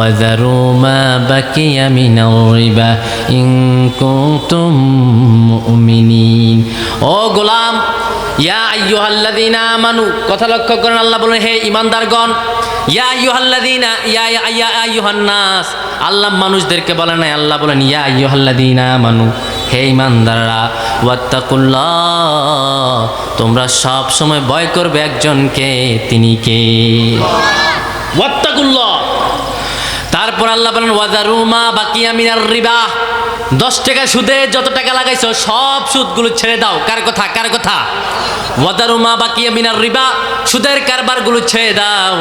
وذروا ما بقي من الربا إن كنتم مؤمنين ও গোলাম ইয়া আইয়ুহাল্লাযীনা আমানু কথা লক্ষ্য করেন আল্লাহ বলেন হে ঈমানদারগণ ইয়া আইয়ুহাল্লাযীনা ইয়া ইয়া ইয়া আইয়ুহান নাস আল্লাহ মানুষদেরকে বলেন না আল্লাহ বলেন ইয়া আইয়ুহাল্লাযীনা আমানু হে ঈমানদাররা ওয়াত্তাকুল্লাহ তোমরা সব সময় ভয় করবে একজনকে তিনি কে ওয়াত্তাকুল্লাহ তারপর আল্লাহ বলেন ওয়াজারুমা বাকি আমিনার রিবা। দশ টাকা সুদে যত টাকা লাগাইছো, সব সুদগুলো ছেড়ে দাও। কার কথা? কার কথা? ওয়াদারুমা বাকি আমিনার রিবা। সুদের কারবারগুলো ছেড়ে দাও।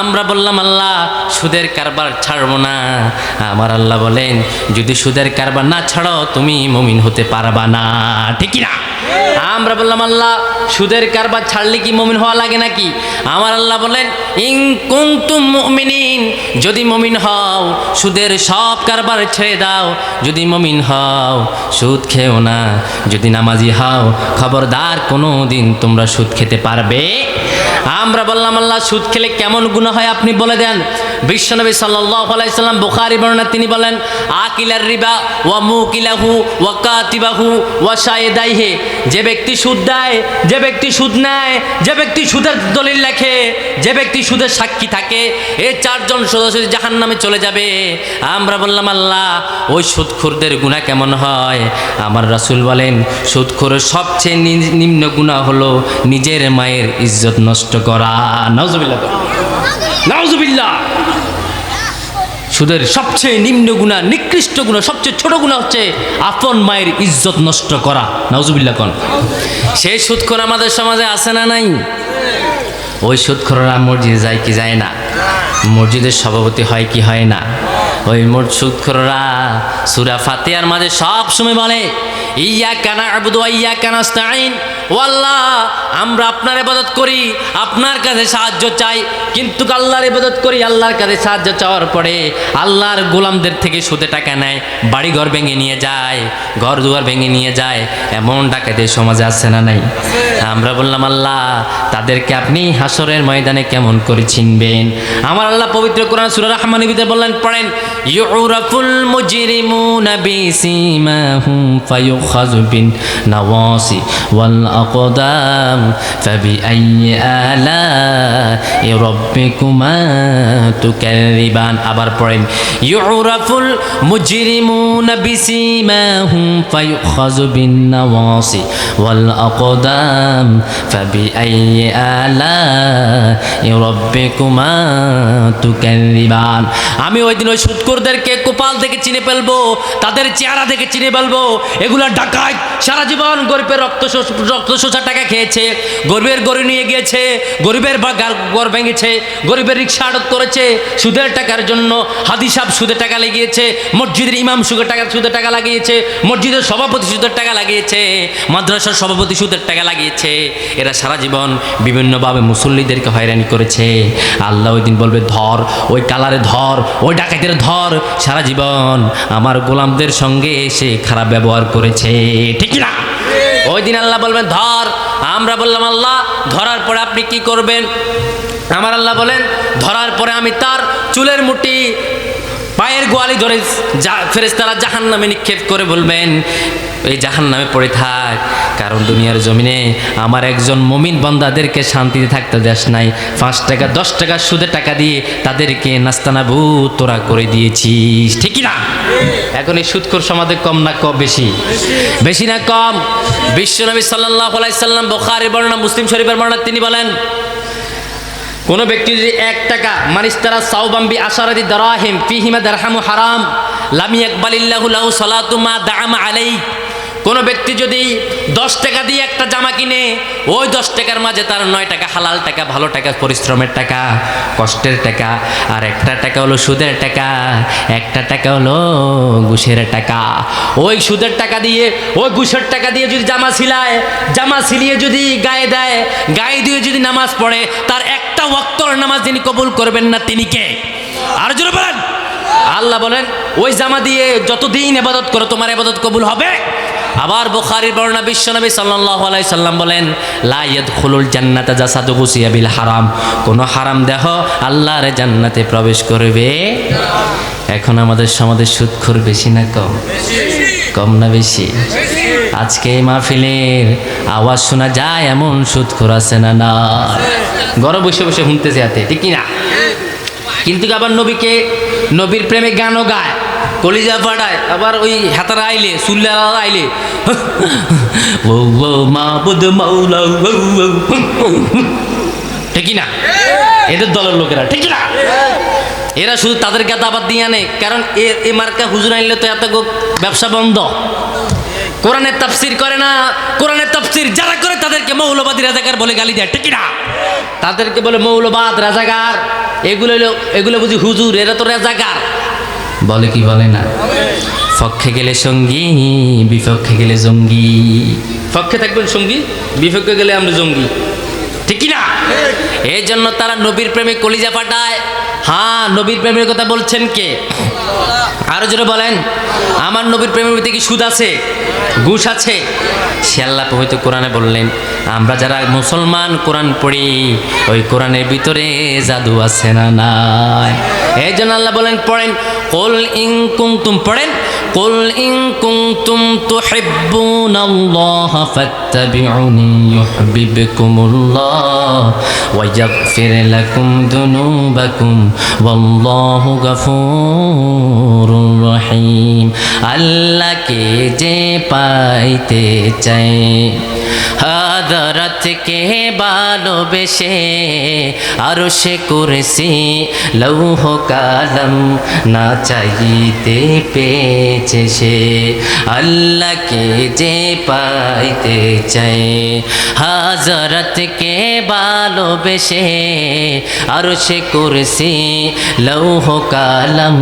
আমরা বললাম, আল্লাহ, সুদের কারবার ছাড়বো না। আমার আল্লাহ বলেন, যদি সুদের কারবার না ছাড়ো, তুমি মমিন হতে পারবা না। ঠিকই না আমরা বললাম, আল্লাহ, সুদের কারবার ছাড়লে কি মমিন হওয়া লাগে নাকি? আমার আল্লাহ বলেন ইং কুন্তুম মুমিনিন যদি মমিন হও, সুদের সব কারবার ছেড়ে দাও। যদি মমিন হও, সুদ খেও না। যদি নামাজি হও, খবরদার কোনো দিন তোমরা সুদ খেতে পারবে। আমরা বললাম, আল্লাহ, সুদ খেলে কেমন গুণ হয় আপনি বলে দেন। বিশ্বনবী আলাইসাল্লাম বুখারি বর্ণনা তিনি বলেন, আকিলার রিবা ওয়া মুকিলাহু ওয়া কাতিবাহু ওয়া শাহিদাইহে যে ব্যক্তি সুদ দেয়, যে ব্যক্তি সুদ নেয়, যে ব্যক্তি সুদের দলিল লেখে, যে ব্যক্তি সুদের সাক্ষী থাকে এই চারজন সদস্য জাহান নামে চলে যাবে, আমরা বললাম, আল্লাহ, ওই সুদখোরদের গুণা কেমন হয়? আমার রাসূল বলেন সুদখোরের সবচেয়ে নিম্ন গুণা হলো নিজের মায়ের ইজ্জত নষ্ট করা। নাউজুবিল্লাহ। সুদের সবচেয়ে নিম্ন গুণা নিকৃষ্ট গুণা সবচেয়ে ছোট গুণা হচ্ছে আপন মায়ের ইজ্জত নষ্ট করা। নাউজুবিল্লাহ কন। সেই সুদখোর আমাদের সমাজে আছে না নাই? ওই সুদখোররা মসজিদে যায় কি যায় না? মসজিদের সভাপতি হয় কি হয় না? ওই মোট সুৎখররা সুরা ফাতেয়ার মাঝে সব সময় বলে, ইয়া কানা আবুদু ইয়া কানা স্তাইন ও আল্লাহ, আমরা আপনার ইবাদত করি, আপনার কাছে সাহায্য চাই, কিন্তু আল্লাহর ইবাদত করি, আল্লাহর কাছে সাহায্য চাওয়ার পরে আল্লাহর গোলামদের থেকে সুদে টাকা নেয় বাড়ি ঘর ভেঙে নিয়ে যায় ঘর দুয়ার ভেঙে নিয়ে যায়, এমন ডাকাতের সমাজে আছে না নাই? আমরা বললাম, আল্লাহ, তাদেরকে আপনি হাসরের ময়দানে কেমন করে চিনবেন? আমার আল্লাহ পবিত্র কোরআন সূরা রহমানের ভিতরে বললেন, পড়েন, ইউরাফুল মুজরিমুনা বিসিমাহুম ফায়ুখাযু বিন নাওয়াসি ওয়াল আলাই রাব্বিকুমা তুকাযিবান আবার পড়েন ইউরাফুল মুজরিমুনা বিসিমাহুম ফায়ুখাযু বিন নাওয়াসি ওয়াল আকদাম ফাবিআইয়ি আলাই রাব্বিকুমা তুকাযিবান আমি ওই দিন ওই সুৎকরদেরকে কোপাল থেকে চিনে ফেলব, তাদের চেহারা দেখে চিনে ফেলব, এগুলা ডাকাত সারা জীবন গরিবের রক্ত রক্ত টাকা খেয়েছে, গরিবের গরু নিয়ে গিয়েছে, গরিবের বা ঘর ভেঙেছে, গরিবের রিক্সা আটক করেছে, সুদের টাকার জন্য হাদি সাহেব সুদের টাকা লাগিয়েছে, মসজিদের ইমাম সুদের টাকা সুদের টাকা লাগিয়েছে, মসজিদের সভাপতি সুদের টাকা লাগিয়েছে, মাদ্রাসার সভাপতি সুদের টাকা লাগিয়েছে। এরা সারা জীবন বিভিন্নভাবে মুসল্লিদেরকে হয়রানি করেছে। আল্লাহ ওই দিন বলবে, ধর, ওই কালারে ধর, ওই ডাকাতের ধর। সারা জীবন আমার গোলামদের সঙ্গে এসে খারাপ ব্যবহার করেছে। ঠিক না ওই দিন আল্লাহ বলবেন, ধর। আমরা বললাম, আল্লাহ, ধরার পরে আপনি কি করবেন? আমার আল্লাহ বলেন, ধরার পরে আমি তার চুলের মুঠি পায়ের গোয়ালি ধরে ফেরেস্তারা জাহান নামে নিক্ষেপ করে বলবেন, এই জাহান নামে পড়ে থাক, কারণ দুনিয়ার জমিনে আমার একজন মমিন বন্দাদেরকে শান্তিতে থাকতে দেশ নাই। পাঁচ টাকা, দশ টাকা সুদে টাকা দিয়ে তাদেরকে নাস্তানাবু তোরা করে দিয়েছিস। ঠিকই না এখন এই সুদখোর সমাজে কম না কম বেশি? বেশি না কম? বিশ্বনবী সাল্লাহ আলাইসাল্লাম বখারি বর্ণনা, মুসলিম শরীফের বর্ণনা তিনি বলেন কোন ব্যক্তি যদি এক টাকা মানিস তারা সাউবাম্বি আশারাদি দারাহিম ফিহিমা দারহামু হারাম, লামি আকবালিল্লাহু লাহু সালাতু মা দাআমা আলাই কোন ব্যক্তি যদি দশ টাকা দিয়ে একটা জামা কিনে, ওই দশ টাকার মাঝে তার নয় টাকা হালাল টাকা, ভালো টাকা, পরিশ্রমের টাকা, কষ্টের টাকা, আর একটা টাকা হলো সুদের টাকা, একটা টাকা হলো ঘুষের টাকা। ওই সুদের টাকা দিয়ে, ওই ঘুষের টাকা দিয়ে যদি জামা সিলায়, জামা সিলিয়ে যদি গায়ে দেয়, গায়ে দিয়ে যদি নামাজ পড়ে, তার একটা ওয়াক্তর নামাজ যিনি কবুল করবেন না, তিনি কে? আর জোরে বলেন। আল্লাহ বলেন, ওই জামা দিয়ে যতদিন এবাদত করো, তোমার এবাদত কবুল হবে। আবার বুখারীর বর্ণনা বিশ্বনবী সাল্লাল্লাহু আলাইহি সাল্লাম বলেন, লা ইয়াদখুলুল জান্নাতা জাসাদু গুসিয়া বিল হারাম। কোন হারাম দেহ আল্লাহর জান্নাতে প্রবেশ করবে। এখন আমাদের সমাজে সুদখোর বেশি না কম? কম না বেশি? আজকে মাহফিলের আওয়াজ শোনা যায়, এমন সুদখোর আছে না না। ঘরে বসে বসে শুনতেছে হাতে, ঠিক না কিন্তু আবার নবীকে, নবীর প্রেমে গানও গায়, কলিজা ফাটায়, আবার ওই হাতারা আইলে সুল্লা আইলে। ও ঠিক না এদের দলের লোকেরা, ঠিক না এরা শুধু তাদের গাদা আবার দিয়ে আনে, কারণ এ এ মার্কা হুজুর আনলে তো এত ব্যবসা বন্ধ। কোরআনের তাফসির করে না, কোরআনের তাফসির যারা করে তাদেরকে মৌলবাদী রাজাকার বলে গালি দেয়, ঠিক না তাদেরকে বলে মৌলবাদ, রাজাকার, এগুলো এগুলো বুঝি হুজুর, এরা তো রাজাকার। বলে কি বলে না? পক্ষে গেলে সঙ্গী, বিপক্ষে গেলে জঙ্গি। পক্ষে থাকবেন সঙ্গী, বিপক্ষে গেলে আমরা জঙ্গি। ঠিক না এই জন্য তারা নবীর প্রেমে কলিজা পাঠায়। হ্যাঁ নবীর প্রেমের কথা বলছেন কে? আরও যেটা বলেন, আমার নবীর প্রেমের ভিতরে কি সুদ আছে? ঘুষ আছে? সে আল্লাহ পবিত্র কোরআনে বললেন, আমরা যারা মুসলমান কোরআন পড়ি, ওই কোরআনের ভিতরে জাদু আছে না নাই? এই জন্য আল্লাহ বলেন, পড়েন। কোল ইং কুমতুম পড়েন? কোল ইং কুমতুম তুহিব্বুনাল্লাহ ফাত্তাবিউনি ইউহিব্বুকুমুল্লাহ ওয়া ইয়াগফির লাকুম দুনুবাকুম ওয়াল্লাহু গফুরুর রহিম আল্লাহকে যে পাইতে চাই হাদরতকে ভালোবেসে আরও সে করেছি লৌহ কালম না চাইতে পেয়েছে সে আল্লাহকে যে পাইতে চাই হাজরতকে ভালোবেসে আরও সে করেছি লৌহ কালম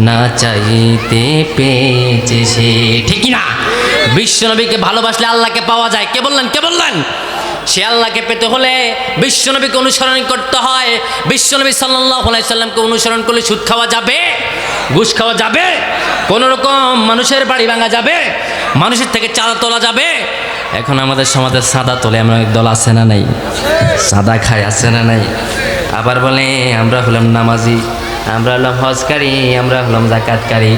না চাইতে পেয়েছে সে ঠিক না বিশ্বনবীকে ভালোবাসলে আল্লাহকে পাওয়া যায়। কে বললেন? কে বললেন? সে আল্লাহকে পেতে হলে বিশ্বনবীকে অনুসরণ করতে হয়। বিশ্বনবী সাল্লামকে অনুসরণ করলে সুদ খাওয়া যাবে? ঘুষ খাওয়া যাবে? কোন রকম মানুষের বাড়ি ভাঙা যাবে? মানুষের থেকে চাঁদা তোলা যাবে? এখন আমাদের সমাজে সাদা তোলে আমরা দল আছে না নাই? সাদা খায় আছে না নাই? আবার বলে, আমরা হলাম নামাজি। আমরা হলাম হজকারী, আমরা হলাম জাকাতকারী।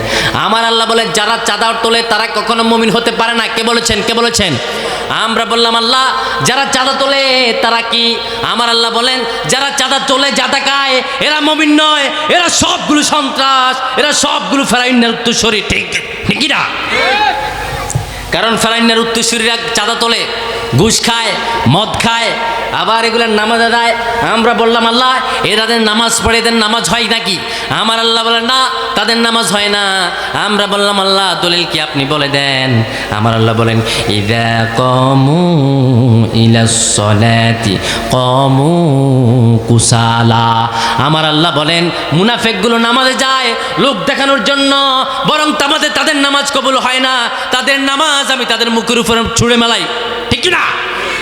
আমার আল্লাহ বলে, যারা চাঁদা তোলে, তারা কখনো মমিন হতে পারে না। কে বলেছেন? কে বলেছেন? আমরা বললাম, আল্লাহ, যারা চাঁদা তোলে, তারা কি? আমার আল্লাহ বলেন, যারা চাঁদা তোলে জাদা খায়, এরা মমিন নয়। এরা সবগুলো সন্ত্রাস, এরা সবগুলো ফেরাইনের উত্তরসরি। ঠিক ঠিক না কারণ ফেলাইনের উত্তরসূরিরা চাঁদা তোলে। ঘুষ খায়, মদ খায়, আবার এগুলোর নামাজ আদায়। আমরা বললাম, আল্লাহ, এ তাদের নামাজ পড়ে এদের নামাজ হয় নাকি? আমার আল্লাহ বলেন না, তাদের নামাজ হয় না। আমরা বললাম, আল্লাহ, দলিল কি আপনি বলে দেন? আমার আল্লাহ বলেন, ইদা কমু ইলাসলাতি কমু কুসালা। আমার আল্লাহ বলেন, মুনাফেকগুলো নামাজে যায়, লোক দেখানোর জন্য, বরং তামাজে তাদের নামাজ কবুল হয় না। তাদের নামাজ আমি তাদের মুখের উপরে ছুঁড়ে মেলাই। ঠিক না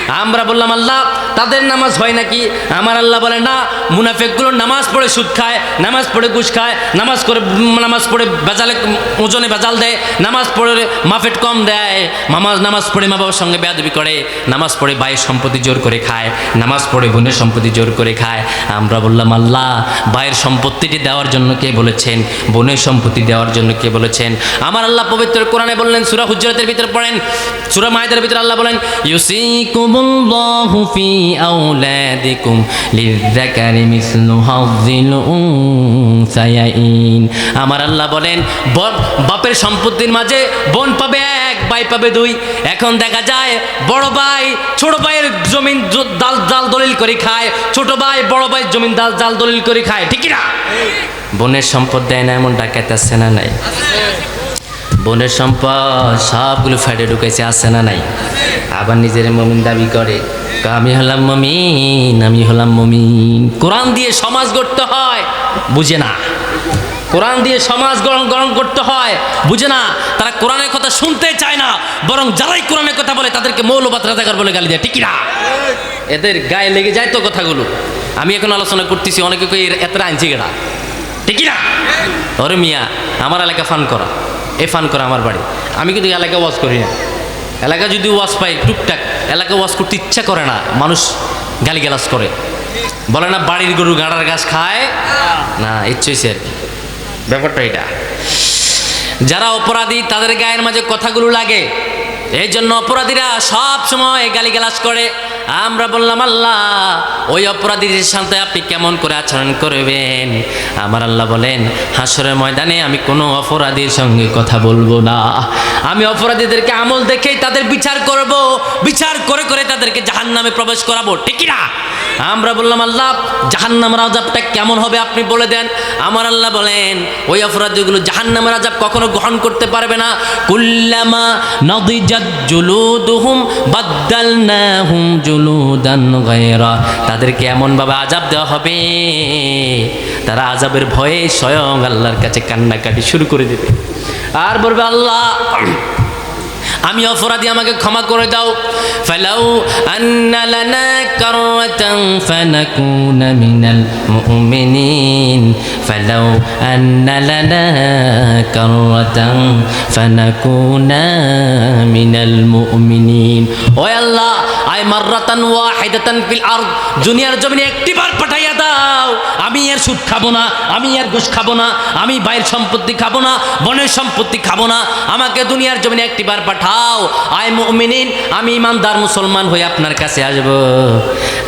আমরা বললাম, আল্লাহ, তাদের নামাজ হয় নাকি? আমার আল্লাহ বলে, না, মুনাফেকগুলো নামাজ পড়ে সুদ খায়, নামাজ পড়ে ঘুষ খায়, নামাজ করে, নামাজ পড়ে বেজালে, ওজনে বেজাল দেয়, নামাজ পড়ে মাফেট কম দেয় মামাজ নামাজ পড়ে মা বাবার সঙ্গে বেয়াদবি করে, নামাজ পড়ে ভাইয়ের সম্পত্তি জোর করে খায়, নামাজ পড়ে বোনের সম্পত্তি জোর করে খায়। আমরা বললাম, আল্লাহ, ভাইয়ের সম্পত্তিটি দেওয়ার জন্য কে বলেছেন? বোনের সম্পত্তি দেওয়ার জন্য কে বলেছেন? আমার আল্লাহ পবিত্র কোরআনে বললেন, সুরা হুজরতের ভিতরে পড়েন, সুরা মায়েদের ভিতরে আল্লাহ বলেন ইউসিকুমুল্লাহু ফি আওলাদিকুম লিযাকারি মিসলু হাযিল উনসায়াইন আমার আল্লাহ বলেন বাপের সম্পত্তির মাঝে বোন পাবে এক, ভাই পাবে দুই। এখন দেখা যায়, বড় ভাই ছোট ভাইয়ের জমিন দাল জাল দলিল করে খায়, ছোট ভাই বড় ভাইয়ের জমিন দাল জাল দলিল করে খায়, ঠিক না বোনের সম্পদ দেয় না, এমন ডাকাত আছে না নাই? বোনের সম্পদ সবগুলো ফেটে ঢুকেছে আছে না নাই? আবার নিজের মমিন দাবি করে। আমি হলাম মমিন, আমি হলাম মমিন। কোরআন দিয়ে সমাজ গড়তে হয়, বুঝে না। কোরআন দিয়ে সমাজ গ্রহণ গ্রহণ করতে হয়, বুঝে না। তারা কোরআনের কথা শুনতে চায় না, বরং যারাই কোরআনের কথা বলে তাদেরকে মৌলবাদ, রাজাকার বলে গালি দেয়, ঠিক না? এদের গায়ে লেগে যায় তো কথাগুলো। আমি এখন আলোচনা করতেছি, অনেকে কই এতটা আনছি গেড়া ঠিক না? ওরে মিয়া, আমার এলাকা ফান করা, এ ফান করা আমার বাড়ি। আমি কিন্তু এলাকা ওয়াজ করি না। এলাকা যদি ওয়াশ পায় টুকটাক, এলাকা ওয়াশ করতে ইচ্ছা করে না, মানুষ গালিগালাজ করে। বলে না, বাড়ির গরু গাঁড়ার গাছ খায়? না, ইচ্ছে হয়েছে আর কি। ব্যাপারটা এটা। যারা অপরাধী, তাদের গায়ের মাঝে কথাগুলো লাগে। এই জন্য অপরাধীরা সব সময় গালিগালাজ করে। আমরা বললাম, আল্লাহ, ওই অপরাধীদের সাথে আপনি কেমন করে আচরণ করবেন? আমার আল্লাহ বলেন হাসরের ময়দানে আমি কোনো অপরাধীর সঙ্গে কথা বলব না। আমি অপরাধীদেরকে আমল দেখেই তাদের বিচার করব। বিচার করে করে তাদেরকে জাহান নামে প্রবেশ করাবো। ঠিক না? আমরা বললাম, আল্লাহ জাহান্নামের আজাবটা কেমন হবে আপনি বলে দেন? আমার আল্লাহ বলেন, ওই অপরাধীগুলো জাহান্নামের আজাব কখনো গ্রহণ করতে পারবে না। কুল্লামা নদিজাত জুলুদুহুম বাদ্দালনাহুম জুলুদান গায়রা। তাদেরকে এমন ভাবে আজাব দেওয়া হবে, তারা আজাবের ভয়ে স্বয়ং আল্লাহর কাছে কান্নাকাটি শুরু করে দেবে। আর বলবে, আল্লাহ আমি অপরাধী, আমাকে ক্ষমা করে দাও। ফালাউ আন্না লানা কারাতান ফানাকুনা মিনাল মুমিনিন। ফালাউ আন্না লানা কারাতান ফানাকুনা মিনাল মুমিনিন। ও আল্লাহ আই মাররাতান ওয়াহিদাতান ফিল আরদ। দুনিয়ার জমিনে একটিবার পাঠাইয়া দাও। আমি এর সুদ খাব না আমি এর ঘুষ খাব না আমি বাইরের সম্পত্তি খাব না বনের সম্পত্তি খাব না। আমাকে দুনিয়ার জমিনে একটিবার পাঠাও। আয় মুমিনিন আমি ইমানদার মুসলমান হয়ে আপনার কাছে আসব।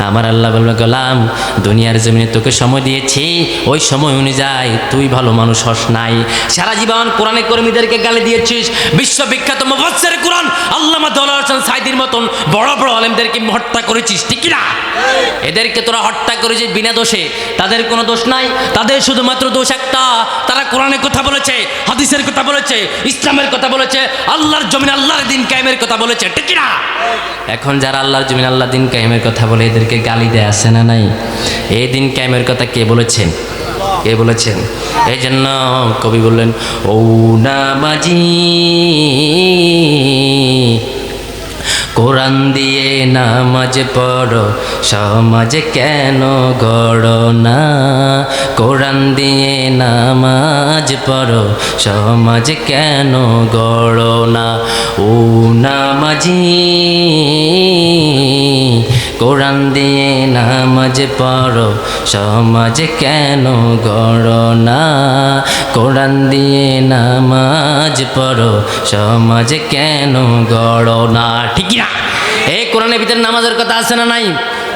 আমার আল্লাহ বলবে গোলাম দুনিয়ার জমিনে তোকে সময় দিয়েছি ওই সময় অনুযায়ী তুই ভালো মানুষ হস নাই। সারা জীবন কোরআনে কর্মীদেরকে গালি দিয়েছিস বিশ্ববিখ্যাত মুফাসসির কোরআন আল্লামা দৌলা হোসেন সাইদির মতন বড় বড় আলেমদেরকে হত্যা করেছিস ঠিক না? এদেরকে তোরা হত্যা করেছিস বিনা দোষে। তাদের কোনো দোষ নাই। তাদের শুধুমাত্র দোষ একটা। তারা কোরআনের কথা বলেছে, হাদিসের কথা বলেছে, ইসলামের কথা বলেছে, আল্লাহর জমিন আল্লাহর দিন কায়েমের কথা বলেছে, ঠিক না এখন যারা আল্লাহর জমিন আল্লাহ দিন কায়েমের কথা বলে, এদেরকে গালি দেয় আসে না নাই? এই দিন কায়েমের কথা কে বলেছেন? কে বলেছেন? এই জন্য কবি বললেন ও নামাজি কোরআন দিয়ে নামাজ পড়ো, সমাজ কেন গড় না? কোরআন দিয়ে নামাজ পড়ো, সমাজ কেন গড় না? ও নামাজি, কোরআন দিয়ে নামাজ পড়ো সমাজ কেন গড় না কোরআন দিয়ে নামাজ পড়ো, সমাজ কেন গড় না ঠিক না এই কোরআনের ভিতরে নামাজের কথা আছে না নাই?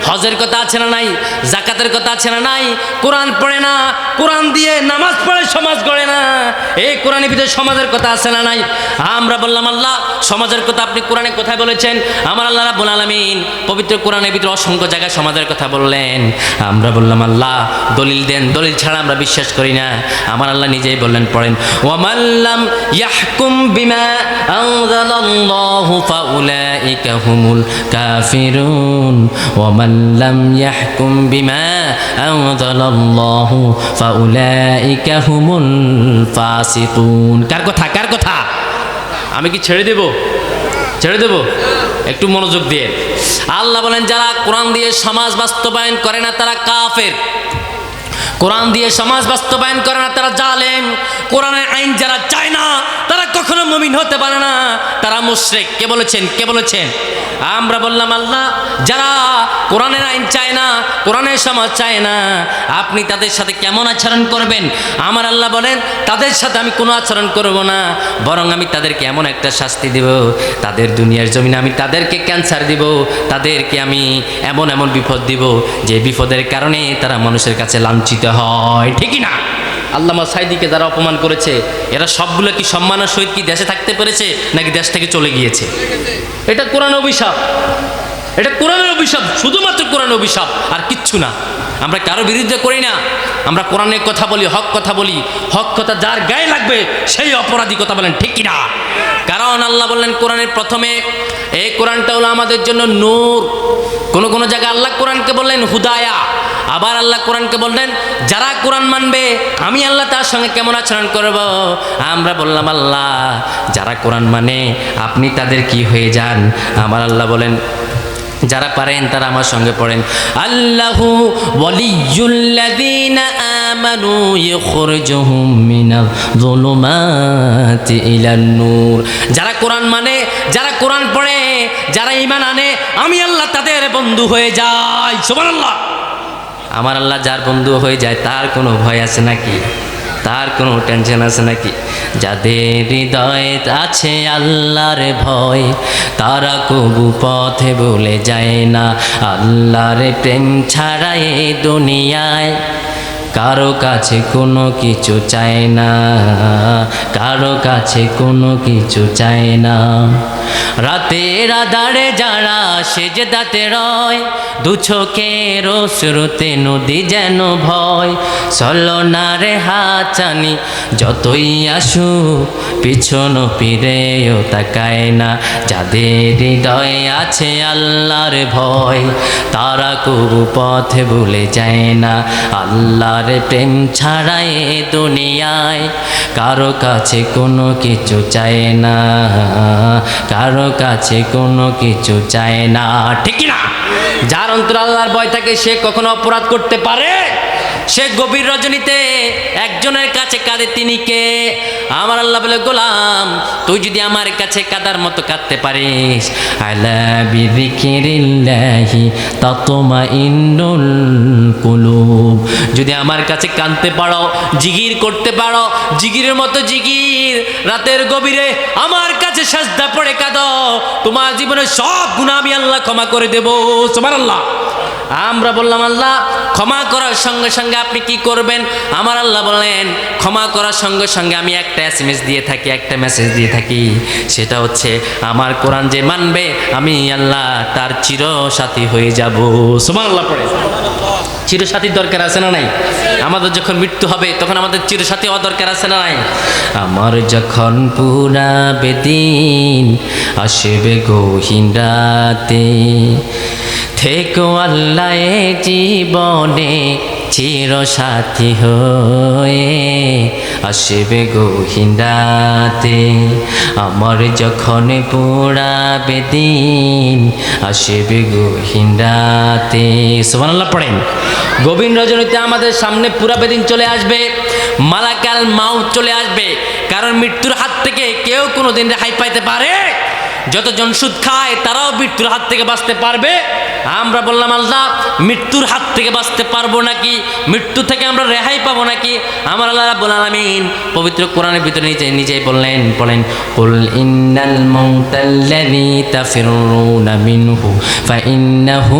হজের কথা আছে না নাই? জাকাতের কথা আছে না নাই? কোরআন পড়ে না, কোরআন দিয়ে নামাজ পড়ে, সমাজ গড়ে না। এই কোরআনের ভিতরে সমাজের কথা আছে না নাই? আমরা বললাম, আল্লাহ, সমাজের কথা আপনি কোরআনে কোথায় বলেছেন? আমার আল্লাহ রাব্বুল আলামিন পবিত্র কোরআনের ভিতরে অসংখ্য জায়গায় সমাজের কথা বললেন। আমরা বললাম, আল্লাহ, দলিল দেন। দলিল ছাড়া আমরা বিশ্বাস করি না। আমার আল্লাহ নিজেই বললেন, পড়েন। ওয়ামাল্লাম ইয়াহকুম বিমা আনজালাল্লাহু ফাউলাইকা হুমুল কাফিরুন। ওয়ামাল্লাম بما أنزل الله فأولئك هم الفاسقون. কার কথা? কার কথা? আমি কি ছেড়ে দেব? ছেড়ে দেব? একটু মনোযোগ দিয়ে। আল্লাহ বলেন, যারা কোরআন দিয়ে সমাজ বাস্তবায়ন করে না, তারা কাফের। কোরআন দিয়ে সমাজ বাস্তবায়ন করে না, তারা জালেম। কোরআনের আইন যারা চায় না, তারা কখনো মমিন হতে পারে না। তারা মুশরিক। কে বলেছেন? কে বলেছেন? আমরা বললাম, আল্লাহ, যারা কোরআনের আইন চায় না, কোরআনের সমাজ চায় না, আপনি তাদের সাথে কেমন আচরণ করবেন? আমার আল্লাহ বলেন, তাদের সাথে আমি কোনো আচরণ করব না। বরং আমি তাদেরকে এমন একটা শাস্তি দেব, তাদের দুনিয়ার জমিনে আমি তাদেরকে ক্যান্সার দিব, তাদেরকে আমি এমন এমন বিপদ দিব, যে বিপদের কারণে তারা মানুষের কাছে লাঞ্ছিত হয়, ঠিকই না? আল্লামা সাইদিকে যারা অপমান করেছে, এরা সবগুলো কি সম্মানের সহিত কি দেশে থাকতে পেরেছে, নাকি দেশ থেকে চলে গিয়েছে? এটা কোরআন অভিশাপ। এটা কোরআনের অভিশাপ, শুধুমাত্র কোরআন অভিশাপ, আর কিচ্ছু না। আমরা কারও বিরুদ্ধে করি না। আমরা কোরআনের কথা বলি, হক কথা বলি। হক কথা যার গায়ে লাগবে, সেই অপরাধী কথা বলেন ঠিক না? কারণ আল্লাহ বললেন কোরআনের প্রথমে, এই কোরআনটা হলো আমাদের জন্য নূর। কোন কোন জায়গায় আল্লাহ কোরআনকে বললেন, হুদায়া। আবার আল্লাহ কোরআনকে বললেন, যারা কোরআন মানবে, আমি আল্লাহ তার সঙ্গে কেমন আচরণ করব? আমরা বললাম, আল্লাহ, যারা কোরআন মানে আপনি তাদের কি হয়ে যান? আমার আল্লাহ বলেন, যারা পারেন, তারা আমার সঙ্গে পড়েন। আল্লাহু ওয়ালিয়ুল্লাযীনা আমানু ইখরিজুহুম মিনাল যুলুমাতি ইলান নূর। যারা কোরআন মানে যারা কোরআন পড়ে, যারা ইমান আনে, আমি আল্লাহ তাদের বন্ধু হয়ে যাই। সুমান আল্লাহ আমার আল্লাহ যার বন্ধু হয়ে যায়, তার কোনো ভয় আছে নাকি? তার কোনো টেনশন আছে নাকি? যাদের হৃদয় আছে আল্লাহর ভয়, তারা কবু পথে বলে যায় না। আল্লাহর প্রেম ছাড়ায় দুনিয়ায় কারও কাছে কোনো কিছু চায় না, কারও কাছে কোনো কিছু চায় না। রাতের আধারে যারা সেজে রয়, দু চোখের শ্রুতে নদী যেন ভয়। সলনারে হাচানি যতই আসু পিছন ফিরেও তাকায় না। যাদের হৃদয়ে আছে আল্লাহর ভয়, তারা কবু পথে ভুলে যায় না। আল্লাহর প্রেম ছাড়াই দুনিয়ায়। কারও কাছে কোনো কিছু চায় না, কারও কাছে কোনো কিছু চায় না। ঠিক না যার অন্তর আল্লাহর ভয় থাকে, সে কখনো অপরাধ করতে পারে? সে গভীর রজনীতে একজনের কাছে কাঁদে, তিনি কে? আমার আল্লাহ বলে, গোলাম, তুই যদি আমার কাছে কাদার মতো কাঁদতে পারিস। যদি আমার কাছে কাঁদতে পারো, জিগির করতে পারো, জিগিরের মতো জিগির, রাতের গভীরে আমার কাছে সাজদা পড়ে কাঁদো, তোমার জীবনের সব গুণা আমি আল্লাহ ক্ষমা করে দেবো। সুবহানাল্লাহ। আমরা বললাম, আল্লাহ, ক্ষমা করার সঙ্গে সঙ্গে আপনি কি করবেন? আমার আল্লাহ বলেন ক্ষমা করার সঙ্গে সঙ্গে আমি একটা এস এম এস দিয়ে থাকি, একটা মেসেজ দিয়ে থাকি। সেটা হচ্ছে, আমার কোরআন যে মানবে, আমি আল্লাহ তার চিরসাথী হয়ে যাব। সুমান আল্লাহ পড়ে। চিরসাথীর দরকার আছে না নাই? আমাদের যখন মৃত্যু হবে, তখন আমাদের চিরসাথী হওয়া দরকার আছে না নাই? আমার যখন পুরা বেদিন আসবে গহীন রাতে, থেকো আল্লাহ জীবনে চির সাথী হয়ে আসবে গহীন রাতে আমার যখন পোড়াবে দিন, আসবে গহীন রাতে সুবহানাল্লাহ পড়েন। গোবিন রজনীতে আমাদের সামনে পুরাবে দিন চলে আসবে, মালাকাল মাউ চলে আসবে। কারণ মৃত্যুর হাত থেকে কেউ কোনো দিন রেহাই পাইতে পারে যতজন সুদ খায়, তারাও মৃত্যুর হাত থেকে বাঁচতে পারবে। আমরা বললাম, আল্লাহ, মৃত্যুর হাত থেকে বাঁচতে পারব নাকি? মৃত্যু থেকে আমরা রেহাই পাবো নাকি? আমার আল্লাহ রাব্বুল আলামিন পবিত্র কোরআনের ভিতরে নিজে, নিজেই বললেন, বলেন, কুল ইন্নাল মাউতাল্লাযী তাফিরুনা মিনহু ফাইন্নাহু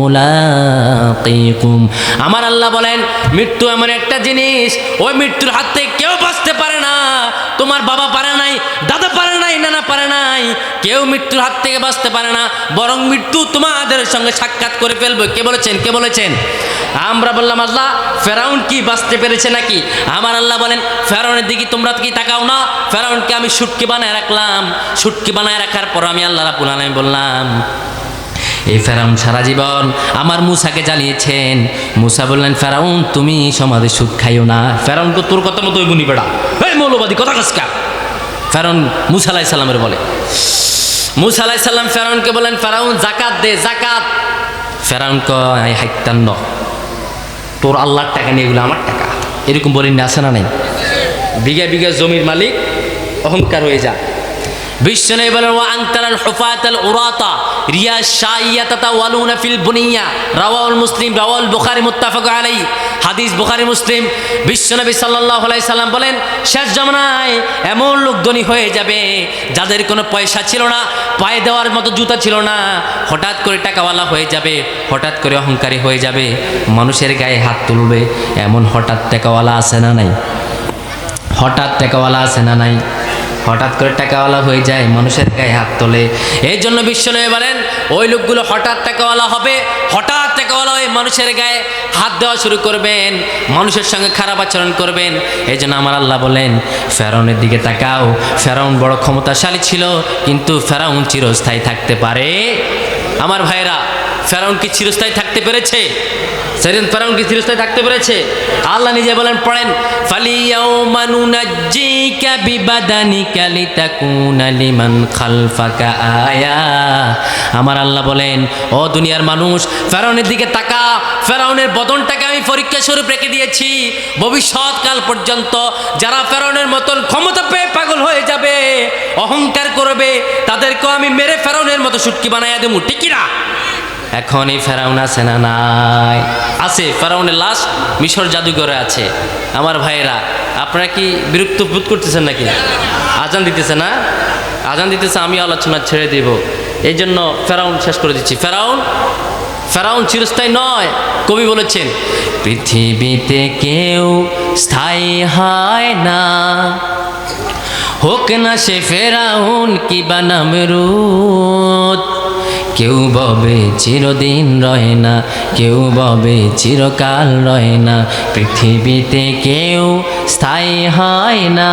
মুলাকিকুম। আমার আল্লাহ বলেন, মৃত্যু এমন একটা জিনিস, ওই মৃত্যুর হাত থেকে কেউ বাঁচতে পারে না। তোমার বাবা পারে নাই, দাদা পারে নাই, নানা পারে নাই, কেউ মৃত্যুর হাত থেকে বাঁচতে পারে না, বরং মৃত্যু তোমাদের সঙ্গে সাক্ষাৎ করে ফেলবে। কে বলেছেন? কে বলেছেন? আমরা বললাম, আল্লাহ, ফেরাউন কি বাঁচতে পেরেছে নাকি? আমার আল্লাহ বলেন, ফেরাউনের দিকে তোমরা কি তাকাও না? ফেরাউনকে আমি সুটকি বানায় রাখলাম। সুটকি বানায় রাখার পর আমি আল্লাহ রাবুল বললাম এই ফেরাউন, সারা জীবন আমার মুসাকে জ্বালিয়েছেন। মুসা বললেন, ফেরাউন, তুমি সমাজে সুদ খাইও না। ফেরাউন তো তোর কথা মতো বুনি বেড়া। এই মৌলবাদী, কথা কাজকা ফেরাউন মুসা আলাহি সাল্লামের বলে। মুসা আলাহি সাল্লাম ফেরাউনকে বলেন ফেরাউন জাকাত দে জাকাত ফেরাউন কয় হাইতান্ন তোর আল্লাহর টাকা নিয়ে এগুলো আমার টাকা। এরকম বলেন না আছে না নাই? বিঘা বিঘা জমির মালিক অহংকার হয়ে যা বিশ্ব নেই বলেন ও আংতারাল হুফাতাল উরাতা রিয়া শাইয়াতাতা ওয়ালুনা ফিল বুনিয়া। রাওয়াউল মুসলিম রাওয়াল বুখারী মুত্তাফাক আলাইহি। হাদিস বুখারী মুসলিম। বিশ্বনবী সাল্লাল্লাহু আলাইহি সাল্লাম বলেন, শেষ জামানায় এমন লোক ধনী হয়ে যাবে যাদের কোনো পয়সা ছিল না, পায়ে দেওয়ার মতো জুতা ছিল না। হঠাৎ করে টাকাওয়ালা হয়ে যাবে, হঠাৎ করে অহংকারী হয়ে যাবে। মানুষের গায়ে হাত তুলবে, এমন হঠাৎ টাকাওয়ালা আছে না নাই? হঠাৎ টাকাওয়ালা আছে না নাই? হঠাৎ করে টাকাওয়ালা হয়ে যায়, মানুষের গায়ে হাত তোলে। এই জন্য বিশ্বনবী বলেন, ওই লোকগুলো হঠাৎ টাকাওয়ালা হবে, হঠাৎ টাকাওয়ালা হয়ে মানুষের গায়ে হাত দেওয়া শুরু করবেন, মানুষের সঙ্গে খারাপ আচরণ করবেন। এই জন্য আমার আল্লাহ বলেন, ফেরাউনের দিকে তাকাও, ফেরাউন বড় ক্ষমতাশালী ছিল, কিন্তু ফেরাউন চিরস্থায়ী থাকতে পারে। আমার ভাইয়েরা, ফেরাউন কি চিরস্থায়ী থাকতে পেরেছে? সেদিন ফেরাউন কি চিরস্থায়ী থাকতে পেরেছে? আল্লাহ নিজে বলেন, পড়েন, ফালিয়াউমা নুনাজ্জিকা বিবাদানিকা লিতাকুনা লিমান খালফাকা আয়া। আমার আল্লাহ বলেন, ও দুনিয়ার মানুষ, ফেরাউনের দিকে তাকা। ফেরাউনের বদনটাকে আমি পরীক্ষা স্বরূপ রেখে দিয়েছি। ভবিষ্যৎকাল পর্যন্ত যারা ফেরাউনের মতন ক্ষমতা পেয়ে পাগল হয়ে যাবে, অহংকার করবে, তাদেরকেও আমি মেরে ফেরাউনের মতো সুটকি বানাইয়া দেবো। ঠিকই না? এখন এই ফেরাউন আছে না নাই? আছে, ফেরাউনের লাশ মিশর জাদুঘরে আছে। আমার ভাইয়েরা, আপনারা কি বিরক্ত বোধ করতেছেন নাকি? আজান দিতেছে না? আজান দিতেছে, আমি আলোচনা ছেড়ে দেব। এই জন্য ফেরাউন শেষ করে দিচ্ছি। ফেরাউন ফেরাউন চিরস্থায়ী নয়, কবি বলেছেন, পৃথিবীতে কেউ স্থায়ী হয় না। হোক না সে ফেরাউন, কি বানাম রুদ কেউ ববে চিরদিন রয়ে না, কেউ ববে চিরকাল রয়ে না, পৃথিবীতে কেউ স্থায়ী হয় না।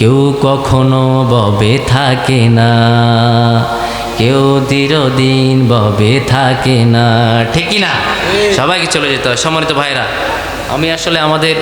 কেউ কখনো ববে থাকে না। কেউ দীর্ঘদিন ববে থাকে না। ঠিকই না? সবাইকে চলে যেতে হয় সম্মানিত ভাইরা আমি আসলে আমাদের